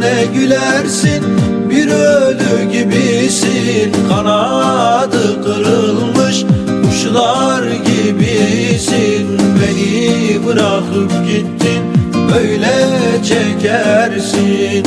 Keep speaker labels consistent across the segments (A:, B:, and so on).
A: ne gülersin Bir ölü gibisin. Kanadı kırılmış Kuşlar gibisin. Beni bırakıp gittin Böyle çekersin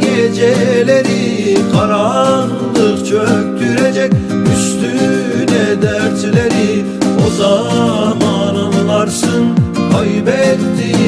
A: geceleri Karanlık çöktürecek üstüne dertleri. O zaman anlarsın kaybettiğin